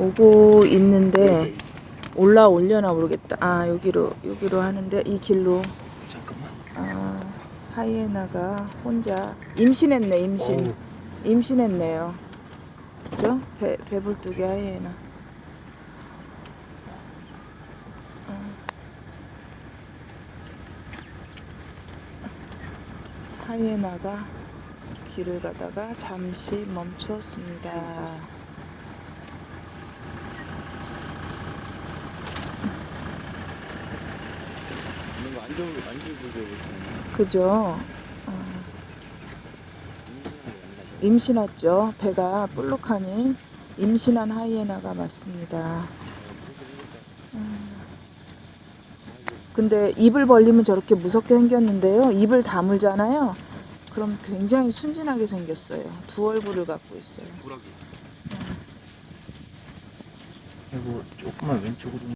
오고 있는데 올라올려나 모르겠다. 아 여기로 여기로 하는데 이 길로 잠깐만. 아 하이에나가 혼자 임신했네 임신 어우. 임신했네요. 그죠? 배 배불뚝이 하이에나. 어. 하이에나가 길을 가다가 잠시 멈추었습니다. 뭔가 안 좋은 안 좋은 거 그죠? 어, 임신했죠. 배가 볼록하니 임신한 하이에나가 맞습니다. 음. 근데 입을 벌리면 저렇게 무섭게 생겼는데요. 입을 다물잖아요. 그럼 굉장히 순진하게 생겼어요. 두 얼굴을 갖고 있어요. 그리고 조금만 왼쪽으로.